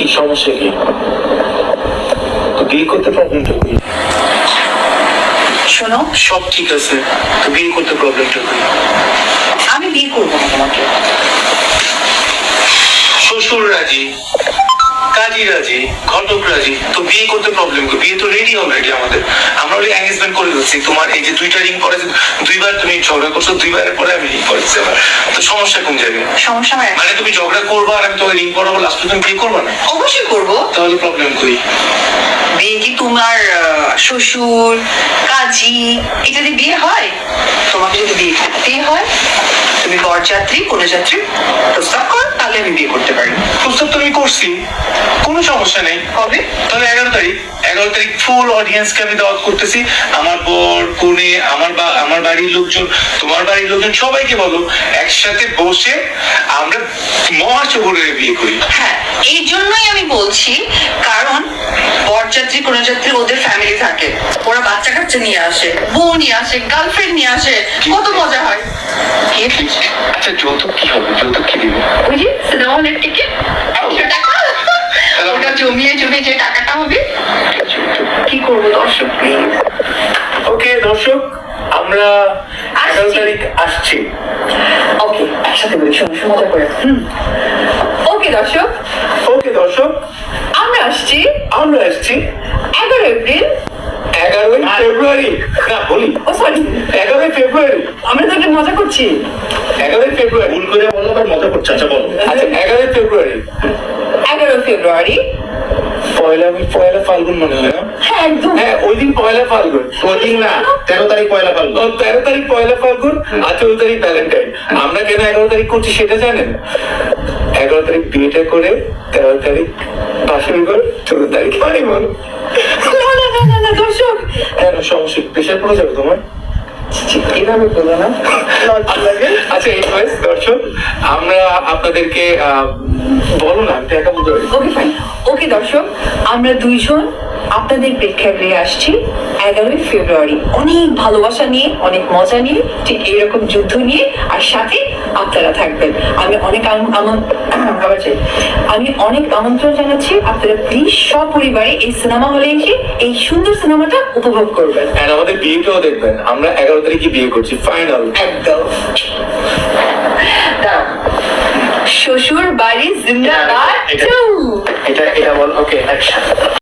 কি সমস্যা কি? বিয়ে করতে প্রবলেমটা কি? শোনো সব ঠিক আছে তো বিয়ে করতে প্রবলেমটা কি? আমি বিয়ে করব না তোমাকে। শ্বশুর রাজি কাজী রাজি ঘটক রাজি তো বিয়ে করতে প্রবলেম কি? বিয়ে তো রেডি অলরেডি আমাদের। আমরা ওই এঙ্গেজমেন্ট করে দিচ্ছি তোমার এই যে দুইটা রিং পরে দুইবার তুমি ঝগড়া করছ দুইবারের পরে আমি রিং আবার। তো সমস্যা কোন জায়গায়? সমস্যা মানে তুমি ঝগড়া করবা আর আমি তোমাকে রিং পরাবো লাস্টে তুমি বিয়ে করবা না? অবশ্যই করব। তাহলে প্রবলেম কই? বিয়ে কি তোমার শ্বশুর কাজী এটা দিয়ে বিয়ে হয় তোমাকে যদি বিয়ে করতেই হয় তুমি বরযাত্রী কোনো যাত্রী প্রস্তাব করো তাহলে আমি বিয়ে করতে পারি। প্রস্তাব তো আমি করছি। কোনো সমস্যা নেই। কবে তাহলে এগারো তারিখ এগারো তারিখ ফুল অডিয়েন্সকে আমি দাওয়াত করতেছি। আমার বর কোনে বাড়ির লোকজন তোমার বাড়ির লোকজন সবাইকে বলো একসাথে বসে আমরা মহাচগরে বিয়ে করি। হ্যাঁ এই জন্যই আমি বলছি কারণ বরযাত্রী কোন যাত্রী ওদের ফ্যামিলি থাকে। ওরা বাচ্চা কাচ্চা নিয়ে আসে বউ নিয়ে আসে গার্লফ্রেন্ড নিয়ে আসে কত মজা হয়। আচ্ছা যৌতুক কি হবে? যৌতুক কি দিবে? ওই যে সিনেমা হলের টিকিট একশো টাকা। ওটা জমিয়ে জমিয়ে যে টাকাটা হবে কি করব দর্শক? প্লিজ ওকে দর্শক। আমরা এগারো আসছি। তারিখ আসছি। ওকে একসাথে বলি সমস্যা মজা করে। ওকে দর্শক। ওকে দর্শক। আমরা আসছি আমরা আসছি এগারো এপ্রিল। এগারোই ফেব্রুয়ারি। না বলি। ও সরি এগারোই ফেব্রুয়ারি। আমরা তো একটা মজা করছি। এগারোই ফেব্রুয়ারি। ভুল করে বলো আবার মজা করছে আচ্ছা বলো। আচ্ছা এগারোই ফেব্রুয়ারি। এগারো ফেব্রুয়ারি। পয়লা পয়লা ফাল্গুন মনে হয় না? হ্যাঁ হ্যাঁ ওই দিন পয়লা ফাল্গুন। ওই দিন না তেরো তারিখ পয়লা ফাল্গুন। ও তেরো তারিখ পয়লা ফাল্গুন আর চৌদ্দ তারিখ ভ্যালেন্টাইন। আমরা কেন এগারো তারিখ করছি সেটা জানেন? এগারো তারিখ বিয়েটা করে তেরো তারিখ বাসন করে চৌদ্দ তারিখ পানি বল না না না না না দর্শক। কেন সমস্যা? প্রেশার পড়ে যাবে তোমার? এভাবে বলো না? লাগে। আচ্ছা এই আমরা আপনাদেরকে বলো না একা বলতে ওকে ফাইন ওকে দর্শক আমরা দুইজন আপনাদের প্রেক্ষাগৃহে আসছি এগারোই ফেব্রুয়ারি। অনেক ভালোবাসা নিয়ে অনেক মজা নিয়ে ঠিক এইরকম যুদ্ধ নিয়ে আর সাথে আপনারা থাকবেন। আমি অনেক আম- অনেক আমন্ত্রণ জানাচ্ছি আপনারা প্লিজ সপরিবারে এই সিনেমা হলে এসে এই সুন্দর সিনেমাটা উপভোগ করবেন। And আমাদের বিয়েটাও দেখবেন। আমরা এগারো তারিখে বিয়ে করছি ফাইনাল একদম। শ্বশুর বাড়ি জিন্দাবাদ এটা- এটা বল ওকে